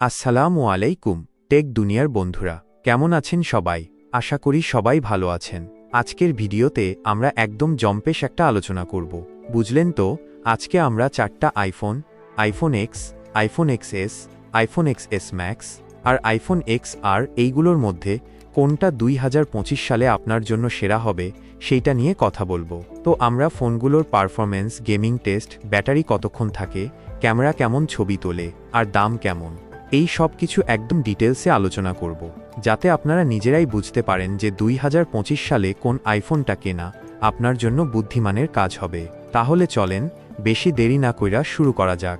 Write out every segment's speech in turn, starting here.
আসসালামু আলাইকুম, টেক দুনিয়ার বন্ধুরা, কেমন আছেন সবাই? আশা করি সবাই ভালো আছেন। আজকের ভিডিওতে আমরা একদম জম্পেশ একটা আলোচনা করব। বুঝলেন তো? আজকে আমরা চারটা iPhone iPhone X iPhone X S iPhone X S Max আর আইফোন এক্স আর এইগুলোর মধ্যে কোনটা দুই হাজার পঁচিশ সালে আপনার জন্য সেরা হবে সেইটা নিয়ে কথা বলব। তো আমরা ফোনগুলোর পারফরমেন্স গেমিং টেস্ট ব্যাটারি কতক্ষণ থাকে, ক্যামেরা কেমন ছবি তোলে, আর দাম কেমন? এই সব কিছু একদম ডিটেলসে আলোচনা করব, যাতে আপনারা নিজেরাই বুঝতে পারেন যে দুই হাজার পঁচিশ সালে কোন আইফোনটা কেনা আপনার জন্য বুদ্ধিমানের কাজ হবে। তাহলে চলেন, বেশি দেরি না কইরা শুরু করা যাক।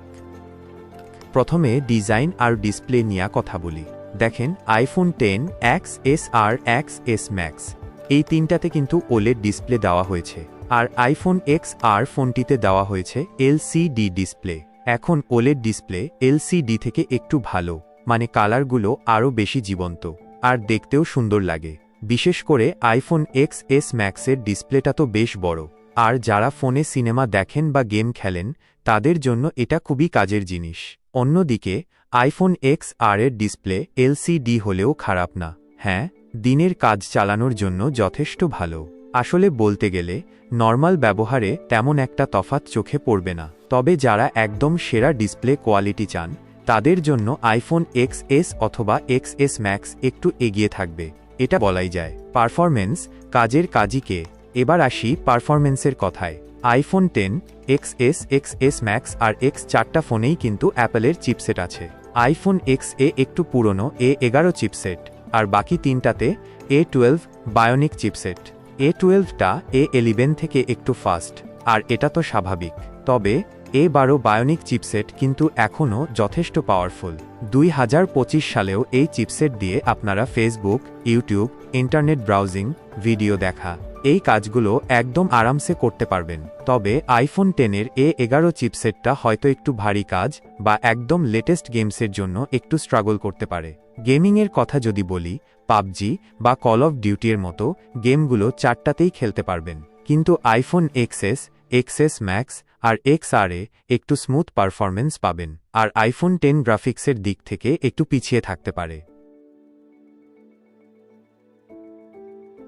প্রথমে ডিজাইন আর ডিসপ্লে নিয়ে কথা বলি। দেখেন, আইফোন টেন এক্স এস আর এক্স এস ম্যাক্স। এই তিনটাতে কিন্তু ওলেড ডিসপ্লে দেওয়া হয়েছে। আর আইফোন এক্স আর ফোনটিতে দেওয়া হয়েছে এলসিডি ডিসপ্লে। এখন ওলেড ডিসপ্লে এলসিডি থেকে একটু ভালো মানে কালারগুলো আরও বেশি জীবন্ত, আর দেখতেও সুন্দর লাগে। বিশেষ করে আইফোন এক্স এস ম্যাক্সের ডিসপ্লেটা তো বেশ বড়, আর যারা ফোনে সিনেমা দেখেন বা গেম খেলেন, তাদের জন্য এটা খুবই কাজের জিনিস। অন্যদিকে, আইফোন এক্স আর এর ডিসপ্লে এলসিডি হলেও খারাপ না। হ্যাঁ দিনের কাজ চালানোর জন্য যথেষ্ট ভালো। আসলে বলতে গেলে, নর্মাল ব্যবহারে তেমন একটা তফাত চোখে পড়বে না। তবে যারা একদম সেরা ডিসপ্লে কোয়ালিটি চান, তাদের জন্য আইফোন এক্স এস অথবা এক্স এস ম্যাক্স একটু এগিয়ে থাকবে। এটা বলাই যায়। পারফরমেন্স কাজের কাজীকে এবার আসি পারফরমেন্সের কথায়। IPhone ten X S X S Max আর এক্স চারটা ফোনেই কিন্তু অ্যাপেলের চিপসেট আছে। আইফোন এক্স এ একটু পুরনো এ এগারো চিপসেট আর বাকি তিনটাতে A twelve bionic chipset A টুয়েলভটা A eleven থেকে একটু ফাস্ট আর এটা তো স্বাভাবিক। তবে এ বারো বায়োনিক চিপসেট কিন্তু এখনও যথেষ্ট পাওয়ারফুল দুই হাজার পঁচিশ সালেও এই চিপসেট দিয়ে আপনারা Facebook YouTube internet browsing video দেখা। এই কাজগুলো একদম আরামসে করতে পারবেন। তবে আইফোন টেনের এ এগারো চিপসেটটা হয়তো একটু ভারী কাজ বা একদম লেটেস্ট গেমসের জন্য একটু স্ট্রাগল করতে পারে। গেমিংয়ের কথা যদি বলি, পাবজি বা কল অফ ডিউটির মতো গেমগুলো চারটাতেই খেলতে পারবেন। কিন্তু আইফোন এক্সএস এক্সএস ম্যাক্স আর এক্স আর একটু স্মুথ পারফরমেন্স পাবেন। আর আইফোন টেন গ্রাফিক্সের দিক থেকে একটু পিছিয়ে থাকতে পারে।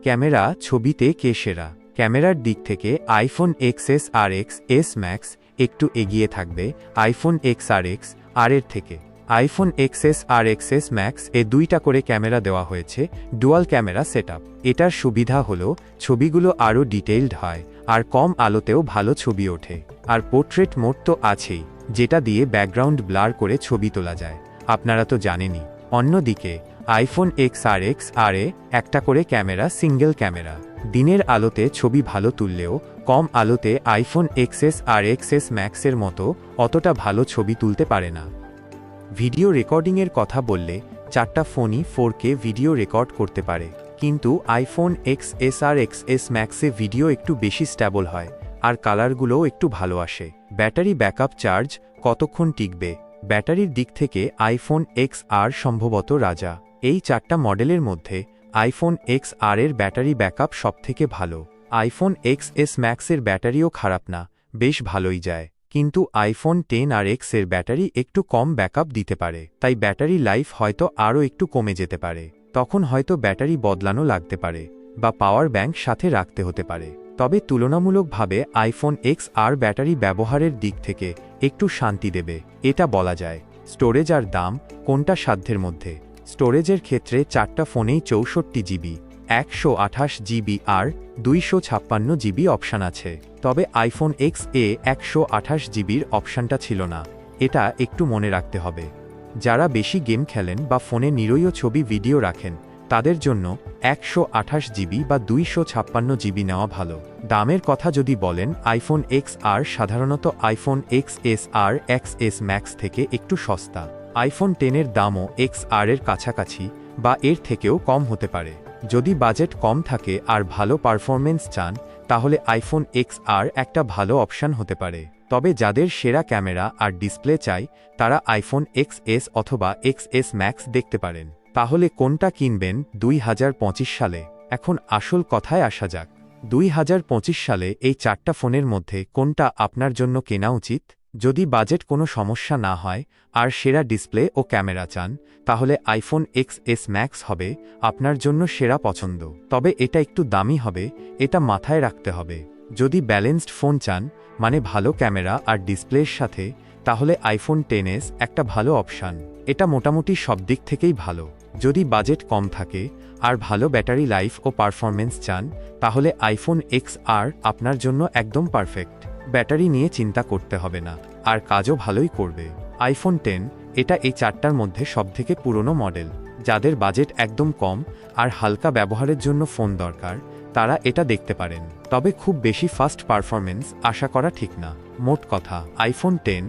ক্যামেরা ছবিতে কে সেরা? ক্যামেরার দিক থেকে আইফোন এক্সএস আর এক্স এস ম্যাক্স একটু এগিয়ে থাকবে। IPhone X R X R এর থেকে। আইফোন এক্সএস আর এক্সএস ম্যাক্স এ দুইটা করে ক্যামেরা দেওয়া হয়েছে, ডুয়াল ক্যামেরা সেট এটার সুবিধা হল, ছবিগুলো আরও ডিটেইলড হয়, আর কম আলোতেও ভালো ছবি ওঠে। আর পোর্ট্রেট মোড তো আছেই, যেটা দিয়ে ব্যাকগ্রাউন্ড ব্লার করে ছবি তোলা যায়। আপনারা তো জানেনই। অন্যদিকে iPhone X R X R এ একটা করে ক্যামেরা সিঙ্গেল ক্যামেরা। দিনের আলোতে ছবি ভালো তুললেও, কম আলোতে আইফোন এক্সএস আর এক্সএস ম্যাক্সের মতো অতটা ভালো ছবি তুলতে পারে না। ভিডিও রেকর্ডিংয়ের কথা বললে চারটা ফোনই ফোর ভিডিও রেকর্ড করতে পারে। কিন্তু আইফোন এক্স এস আর এক্স এস ম্যাক্সে ভিডিও একটু বেশি স্ট্যাবল হয়, আর কালারগুলোও একটু ভালো আসে। ব্যাটারি ব্যাকআপ চার্জ কতক্ষণ টিকবে? ব্যাটারির দিক থেকে আইফোন এক্স আর সম্ভবত রাজা। এই চারটা মডেলের মধ্যে আইফোন এক্স আর এর ব্যাটারি ব্যাকআপ সবথেকে ভালো। আইফোন এক্স এস ম্যাক্সের ব্যাটারিও খারাপ না, বেশ ভালোই যায়। কিন্তু আইফোন টেন আর এক্সের ব্যাটারি একটু কম ব্যাকআপ দিতে পারে, তাই ব্যাটারি লাইফ হয়তো আরও একটু কমে যেতে পারে। তখন হয়তো ব্যাটারি বদলানো লাগতে পারে, বা পাওয়ার ব্যাংক সাথে রাখতে হতে পারে। তবে তুলনামূলকভাবে আইফোন এক্স আর ব্যাটারি ব্যবহারের দিক থেকে একটু শান্তি দেবে, এটা বলা যায়। স্টোরেজ আর দাম কোনটা সাধ্যের মধ্যে? স্টোরেজের ক্ষেত্রে চারটা ফোনেই চৌষট্টি জিবি, একশো আঠাশ জিবি আর দুইশো ছাপ্পান্ন জিবি অপশান আছে। তবে আইফোন এক্স এ একশো আঠাশ জিবির অপশানটা ছিল না। এটা একটু মনে রাখতে হবে। যারা বেশি গেম খেলেন বা ফোনে নিরৈয় ছবি ভিডিও রাখেন, তাদের জন্য একশো আঠাশ জিবি বা দুইশো ছাপ্পান্ন জিবি নেওয়া ভালো। দামের কথা যদি বলেন, আইফোন এক্স আর সাধারণত আইফোন এক্স এস আর এক্স এস ম্যাক্স থেকে একটু সস্তা। আইফোন টেনের দামও এক্স আর এর কাছাকাছি বা এর থেকেও কম হতে পারে। যদি বাজেট কম থাকে আর ভালো পারফরমেন্স চান, তাহলে আইফোন এক্স আর একটা ভালো অপশান হতে পারে। তবে যাদের সেরা ক্যামেরা আর ডিসপ্লে চাই, তারা আইফোন এক্স এস অথবা এক্স এস ম্যাক্স দেখতে পারেন। তাহলে কোনটা কিনবেন দুই হাজার পঁচিশ সালে? এখন আসল কথায় আসা যাক। দুই হাজার পঁচিশ সালে এই চারটা ফোনের মধ্যে কোনটা আপনার জন্য কেনা উচিত? যদি বাজেট কোনো সমস্যা না হয় আর সেরা ডিসপ্লে ও ক্যামেরা চান, তাহলে আইফোন এক্স এস ম্যাক্স হবে, আপনার জন্য সেরা পছন্দ। তবে এটা একটু দামি হবে, এটা মাথায় রাখতে হবে। যদি ব্যালেন্সড ফোন চান মানে ভালো ক্যামেরা আর ডিসপ্লের সাথে, তাহলে আইফোন টেন এস একটা ভালো অপশান এটা মোটামুটি সব দিক থেকেই ভালো। যদি বাজেট কম থাকে আর ভালো ব্যাটারি লাইফ ও পারফরমেন্স চান, তাহলে আইফোন এক্স আর আপনার জন্য একদম পারফেক্ট ব্যাটারি নিয়ে চিন্তা করতে হবে না, আর কাজও ভালোই করবে। আইফোন টেন, এটা এই চারটার মধ্যে সবথেকে পুরনো মডেল, যাদের বাজেট একদম কম আর হালকা ব্যবহারের জন্য ফোন দরকার, তারা এটা দেখতে পারেন। তবে খুব বেশি ফাস্ট পারফরমেন্স আশা করা ঠিক না। মোট কথা, iPhone ten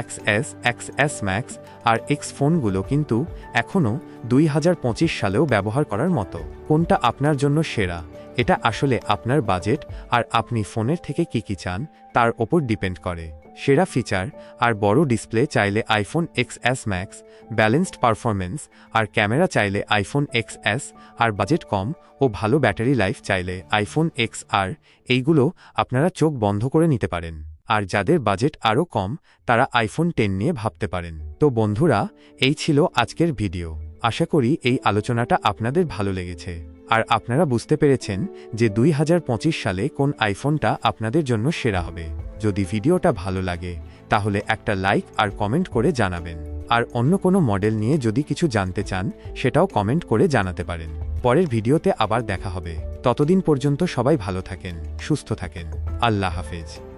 X S X S Max আর এক্স ফোনগুলো কিন্তু এখনও দুই হাজার পঁচিশ সালেও ব্যবহার করার মতো। কোনটা আপনার জন্য সেরা? এটা আসলে আপনার বাজেট আর আপনি ফোনের থেকে কি কি চান তার ওপর ডিপেন্ড করে। সেরা ফিচার আর বড় ডিসপ্লে চাইলে iPhone X S Max balanced performance আর ক্যামেরা চাইলে আইফোন এক্স এস আর বাজেট কম ও ভালো ব্যাটারি লাইফ চাইলে আইফোন এক্স আর এইগুলো আপনারা চোখ বন্ধ করে নিতে পারেন। আর যাদের বাজেট আরও কম, তারা আইফোন টেন নিয়ে ভাবতে পারেন। তো বন্ধুরা, এই ছিল আজকের ভিডিও। আশা করি এই আলোচনাটা আপনাদের ভালো লেগেছে। আর আপনারা বুঝতে পেরেছেন যে দুই হাজার পঁচিশ সালে কোন আইফোনটা আপনাদের জন্য সেরা হবে। যদি ভিডিওটা ভালো লাগে, তাহলে একটা লাইক আর কমেন্ট করে জানাবেন। আর অন্য কোনো মডেল নিয়ে যদি কিছু জানতে চান, সেটাও কমেন্ট করে জানাতে পারেন। পরের ভিডিওতে আবার দেখা হবে। ততদিন পর্যন্ত সবাই ভালো থাকেন, সুস্থ থাকেন। আল্লাহ হাফেজ।